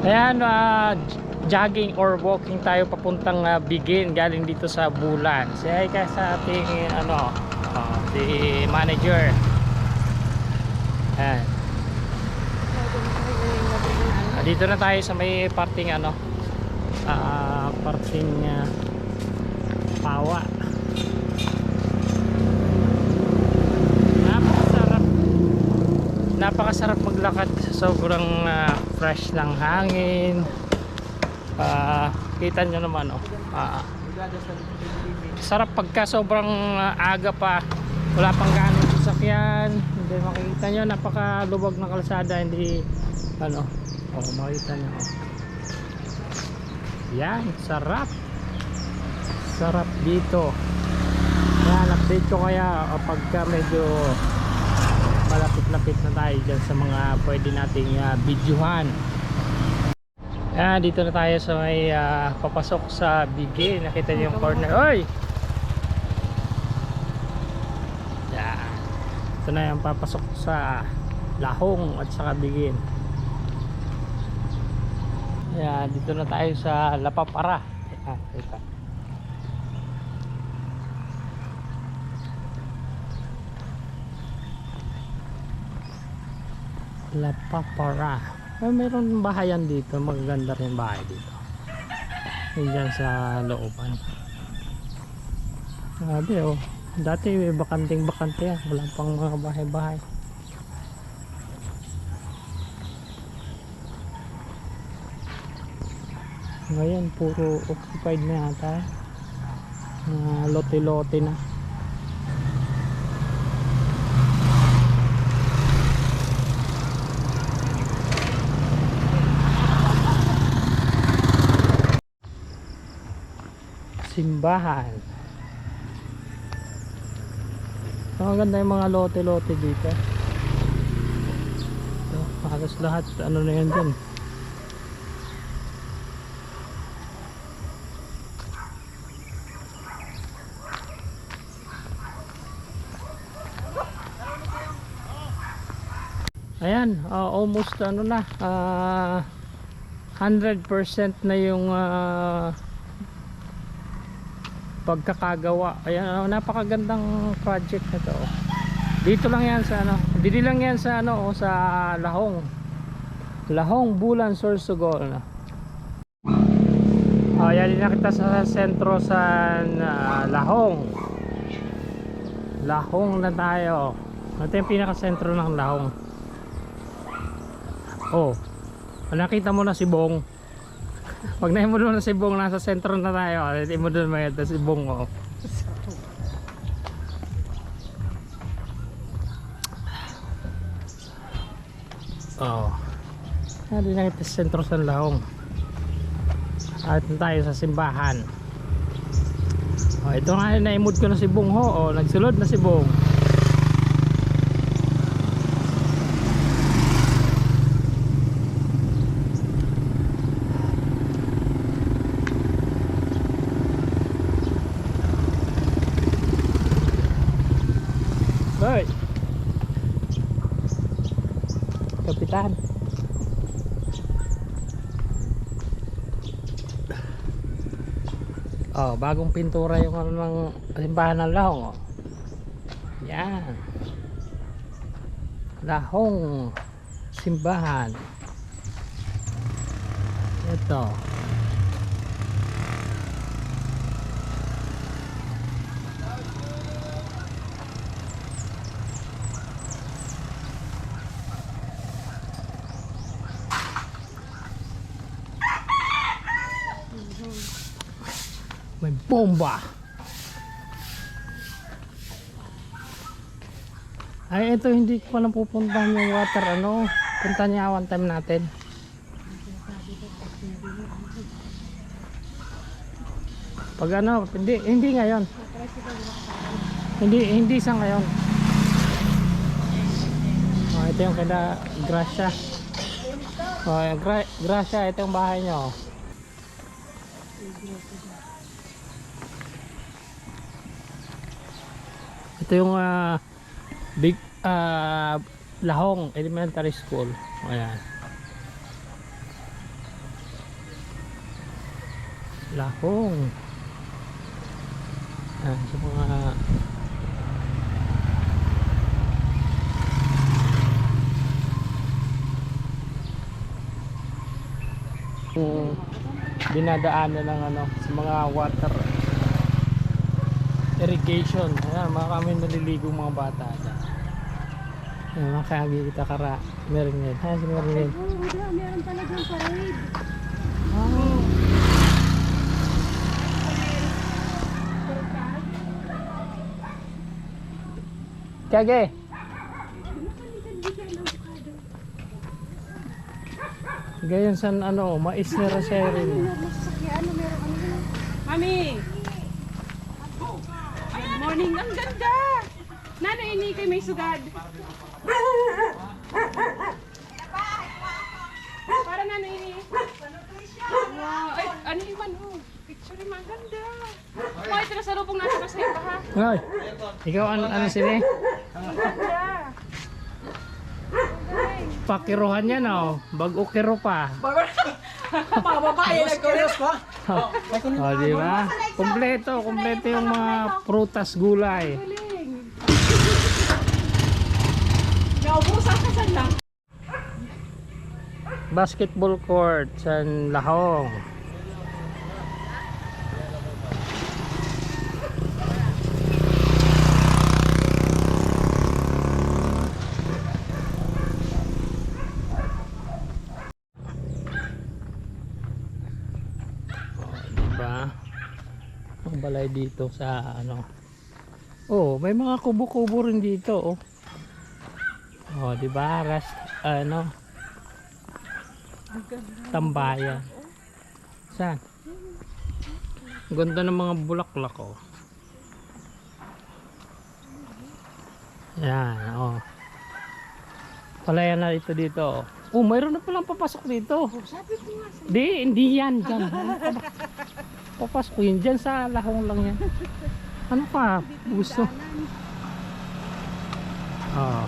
Ayan, ah, jogging or walking tayo papuntang ah, Bigin galing dito sa Bulan. Say hi ka sa ating ano, ah, si manager. Ayan. Ah, dito na tayo sa may parting ano, ah, parting ah, pawa. Napakasarap napakasarap maglakad sobrang ah, fresh ng hangin. Ah, kita nyo naman oh. Ah, sarap pagka sobrang ah, aga pa. Wala pang ganong sasakyan. Hindi makikita nyo napakalubog ng kalsada. Hindi ano oh makita nyo oh. yan sarap. Sarap dito. Yan update ko kaya oh, pagka medyo malapit-lapit na tayo dyan sa mga pwede nating uh, videohan. Ah, dito na tayo sa may ah, papasok sa bigay nakita niyo yung corner. oy! Yan ito na yung papasok sa lahong at saka bigin. Yan dito na tayo sa lapapara. Yan ito La Papara. Ay, mayroon bahayan dito. Magaganda rin bahay dito. Yun sa looban. Sabi oh. Dati may bakanting bakante ah. Wala pang mga bahay-bahay. Ngayon puro occupied na yata. Mga lote-lote na. Simbahan. Ang ganda yung mga lote-lote dito. Ito, halos lahat ano na yan dyan ayan ah, almost ano na ah, 100% na yung ah, pagkakagawa. Ayan oh, napakagandang project na to. Oh. dito lang yan sa ano dito lang yan sa ano oh, sa Lahong. Lahong Bulan Sorsogon oh yan din nakita sa sentro sa ah, Lahong. Lahong na tayo. Ito yung pinaka sentro ng Lahong. Oh nakita mo na si Bong pag nahin mo doon na si Bong, nasa sentro na tayo. Hindi mo doon may si Bong oh. Oh. Hindi na kita sa sentro sa Lahong. At tayo sa simbahan. Oh, ito nga naimod ko na si Bong ho. Oh, nagsulod na si Bong. Hoy. Kapitan. Oh, bagong pintura yung ano ng simbahan ng Lahong. Oh. Yan. Lahong simbahan. Ito. May bomba. Ay, ito hindi ko pa napupuntahan yung water, ano. Punta niya one time natin. Pag ano, hindi, hindi ngayon. Hindi, hindi sa ngayon. Oh, ito yung kada Gracia. Oh, gra Gracia, ito yung bahay nyo. Ito yung ah, big ah, Lahong Elementary School. Ayan. lahong. Yan, sa mga dinadaanan ng ano sa mga water irrigation ayan mga kami naliligo mga bata dyan ayan mga kita kara meron yan ha si meron yan meron talagang parade. oh. kage gayon sa ano mais ni sasakyan, ano, meron ano. Mami! Morning, ang ganda! Nano ini kay may sugad. Para nano ini. Wow, ay, ano yung man, oh. Picture yung mga ganda. Oh, ito na sa lupong nasa sa iba ha. Ay, ikaw ano, ano sini? Ang ganda. Pakiruhan yan oh. Bago kiro pa. Mga babae nagkulos ko. Oh, di ba? Kompleto, kompleto yung mga prutas, gulay. Naubusan ka sa lang. Basketball court sa Lahong. Oh, diba? Ang balay dito sa ano. Oh, may mga kubo-kubo rin dito, oh. Oh, di ba? Rest, ano, tambayan. Saan? Ganda ng mga bulaklak oh. Yan, oh. Palayan na ito dito. Oh, oh mayroon na palang papasok dito. Sabi ko nga sa Di, hindi yan. Dyan. Ka? Papasok yun. Dyan sa lahong lang yan. Ano pa? Gusto. Oh.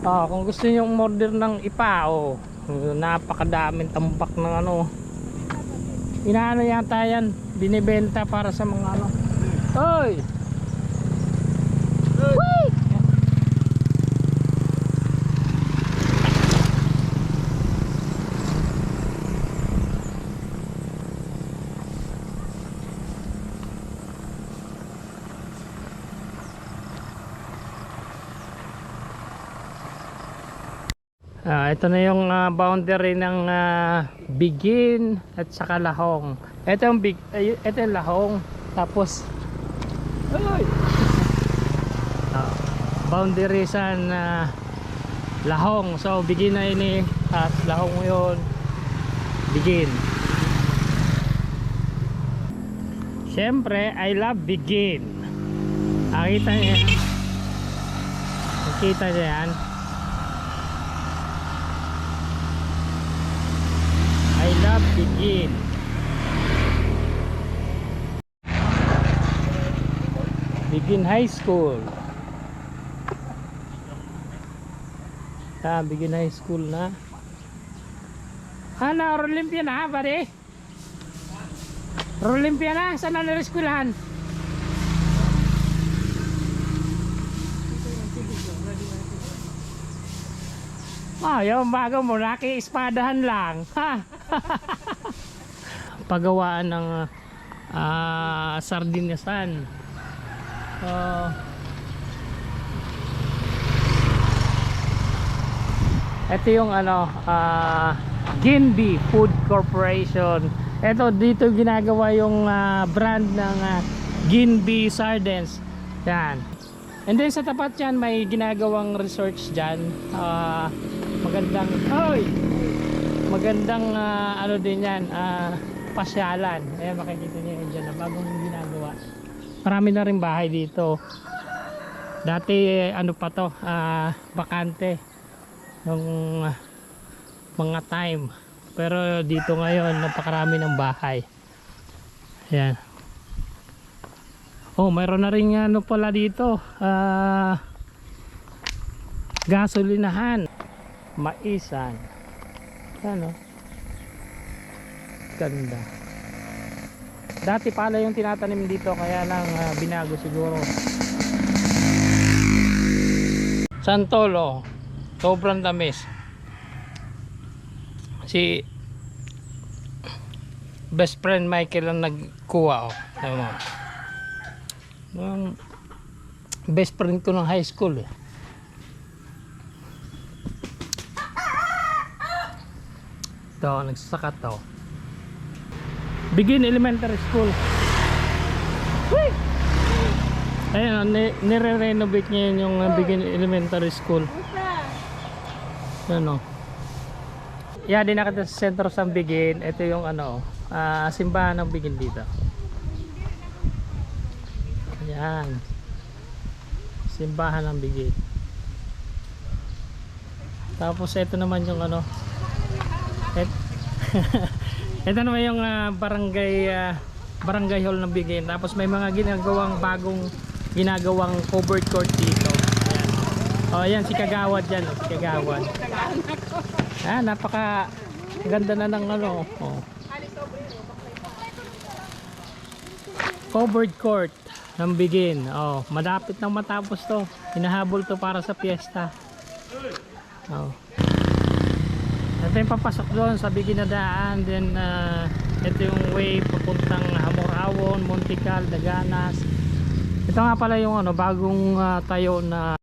Ah, kung gusto niyo umorder ng ipa, oh, napakadaming tambak ng ano. Inaano yata yan, binibenta para sa mga ano. Hoy! Ah, ito na yung ah, boundary ng ah, Bigin at saka Lahong. Ito yung big ay, ito yung Lahong tapos ay, Ah, boundary sa ah, Lahong. So Bigin na ini at Lahong yun. Bigin. Siyempre, I love Bigin. Nakita niya. Nakita niya yan. Love Begin. Begin High School. Ah, Begin High School na. Ah, na Olympia na, pare. Olympia na, saan na nila-eskwelahan? Ah, yung bago mo, naki-espadahan lang. Ha? Pagawaan ng ah sardinasan. Oh. ito yung ano, ah Ginby Food Corporation. Ito dito ginagawa yung ah, brand ng ah, Ginby Sardines. Yan. And then sa tapat yan may ginagawang research dyan. Ah, magandang, oy! Magandang ah, ano din yan, ah, pasyalan. Ayan makikita niyo yun dyan na bagong ginagawa. Marami na rin bahay dito. Dati ano pa to, ah, bakante. Yung ah, mga time. Pero dito ngayon napakarami ng bahay. Ayan. Oh, mayroon na rin ano pala dito. Ah gasolinahan. Maisan. Ano? Ganda. Dati pala yung tinatanim dito kaya lang ah, binago siguro. Santolo. Sobrang tamis. Si best friend Michael ang nagkuha oh. Yung best friend ko ng high school eh. Ito, nagsasakat to. Begin Elementary School. Whee! Ayun, oh, ni- nire-renovate niya yun yung uh, Begin Elementary School. Ano? Yeah, di nakita sa sentro sa Begin. Ito yung ano, ah, simbahan ng Begin dito. Ayan. Simbahan ng Begin. Tapos ito naman yung ano. Et, ito naman yung ah, barangay ah, barangay hall ng Begin. Tapos may mga ginagawang bagong ginagawang covered court dito. Ayan. Oh, ayan si Kagawad diyan, oh, si Kagawad. Ah, napaka ganda na ng ano. Oh. Covered court ng Begin. Oh, malapit nang matapos to. Hinahabol to para sa piyesta. Oh. Ito yung papasok doon sa Begin na daan. Then, ah, ito yung way papuntang Hamorawon, Montical, Daganas. Ito nga pala yung ano, bagong ah, tayo na